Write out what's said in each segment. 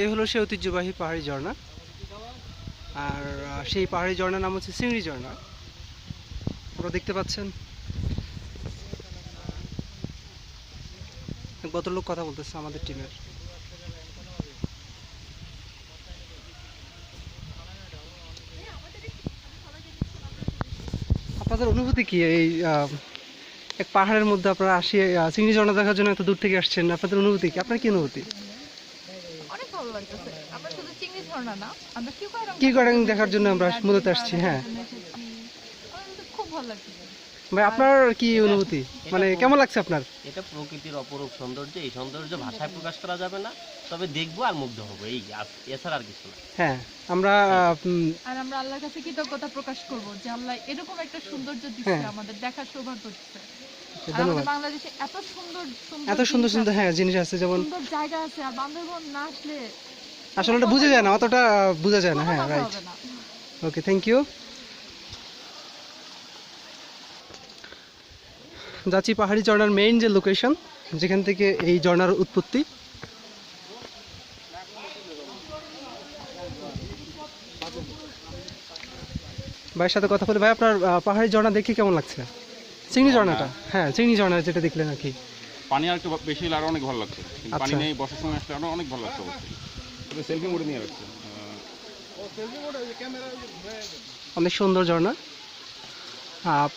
এই হলো সেই ঐতিহ্যবাহী পাহাড়ি ঝর্ণা। আর সেই পাহাড়ি ঝর্ণার নাম হচ্ছে সিংড়ি ঝর্ণা। আপনারা দেখতে পাচ্ছেন। ভদ্রলোক কথা বলতেছে আমাদের টিমের। আপনাদের অনুভূতি কি? এই এক পাহাড়ের মধ্যে আপনারা আসি চিংড়ি ঝর্ণা দেখার জন্য এত দূর থেকে আসছেন, আপনাদের অনুভূতি কি? আপনার কি অনুভূতি? অনেক আমরা শুধু চিংড়ি ঝর্ণা না আমরা কি করাম করেন দেখার জন্য আমরা মূলত আসছি হ্যাঁ। খুব ভালো লাগতেছে ভাই আপনার কি অনুভূতি? মানে কেমন লাগছে আপনার? এটা প্রকৃতির অপরূপ সৌন্দর্য এই সৌন্দর্য ভাষায় প্রকাশ করা যাবে না তবে দেখব আর মুগ্ধ হব এই এছাড়া আর কিছু না। হ্যাঁ আমরা আর আমরা আল্লাহর কাছে কৃতজ্ঞতা প্রকাশ করব যে আল্লাহ এরকম একটা সৌন্দর্য দিচ্ছে হ্যাঁ। আমাদের দেখার সৌভাগ্য দিচ্ছে। বাংলাদেশে এত সুন্দর এত সুন্দর জিনিস সুন্দর আছে, হ্যাঁ জিনিস আছে যেমন সুন্দর জায়গা আছে আর বান্দরবন না আসলে আসলে ওটা বোঝা যায় না অতটা বোঝা যায় না হ্যাঁ রাইট ওকে থ্যাংক ইউ যাচ্ছি পাহাড়ি ঝর্ণার মেইন যে লোকেশন যেখান থেকে এই ঝর্ণার উৎপত্তি। ভাইয়ের সাথে কথা বলে ভাই আপনার আহ, পাহাড়ি ঝর্ণা দেখে কেমন লাগছে? চিংড়ি ঝর্ণাটা? হ্যাঁ চিংড়ি ঝর্ণা যেটা দেখলেন আর কি। পানি আর একটু বেশি হলে আরও অনেক ভালো লাগছে। পানি আচ্ছা। নেই বর্ষার সময় আসলে আরও অনেক ভালো লাগছে সেলফি মোডে নিয়ে আহ, অনেক সুন্দর ঝর্ণা। আহ,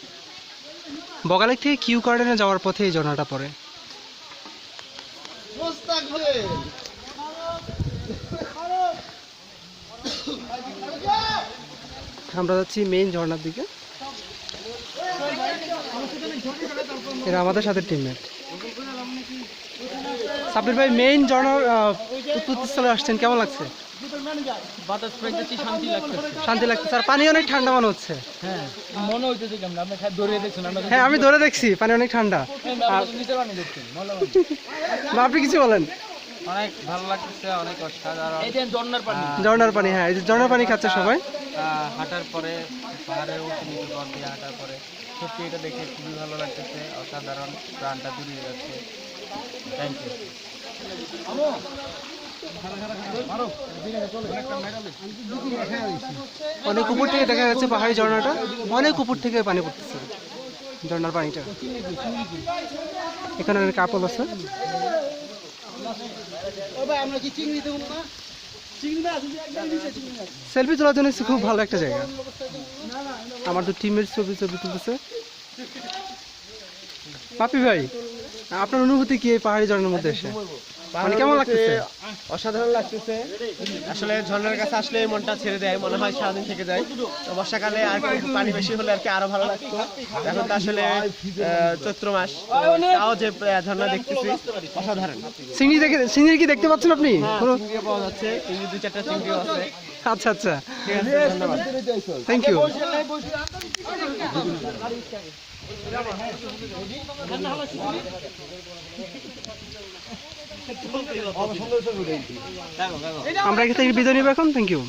বগালেক থেকে কিউ গার্ডেনে যাওয়ার পথে এই ঝর্ণাটা পড়ে। আমরা যাচ্ছি মেইন ঝর্ণার দিকে। এরা আমাদের সাথে টিমমেট সাবির ভাই মেইন ঝর্ণার আহ, উৎপত্তি স্থলে আসছেন কেমন লাগছে? শান্তি লাগছে। স্যার পানি অনেক ঠান্ডা মনে হচ্ছে। হ্যাঁ আমি ধরে দেখছি পানি অনেক ঠান্ডা। আপনি কিছু বলেন। অনেক ভালো লাগতেছে অনেক অসাধারণ ঝর্ণার পানি হ্যাঁ এই যে ঝর্ণার পানি খাচ্ছে হাঁটার পরে দেখে খুবই ভালো অসাধারণ প্রাণটা অনেক উপর থেকে দেখা যাচ্ছে পাহাড়ি ঝর্ণাটা। অনেক উপর থেকে পানি পড়তেছে ঝর্ণার পানিটা। এখানে অনেক কাপল আছে। সেলফি তোলার জন্য খুব ভালো একটা জায়গা। আমার তো টিমের ছবি ছবি তুলতেছে। পাপি ভাই আপনার অনুভূতি কি এই পাহাড়ি ঝর্ণার মধ্যে এসে? মানে কেমন লাগতেছে? অসাধারণ লাগতেছে। আসলে ঝর্ণার কাছে আসলে মনটা ছেড়ে দেয় মনে হয় সারাদিন থেকে যায়। তো বর্ষাকালে আর পানি বেশি হলে আর কি আরও ভালো লাগতো। এখন তো আসলে চৈত্র মাস তাও যে ঝর্ণা দেখতেছি অসাধারণ। চিংড়ি দেখে চিংড়ি কি দেখতে পাচ্ছেন আপনি? চিংড়িও পাওয়া যাচ্ছে দুই চারটা চিংড়িও আছে। আচ্ছা আচ্ছা। থ্যাংক ইউ আমরা এখান থেকে বিদায় নিব এখন? Thank you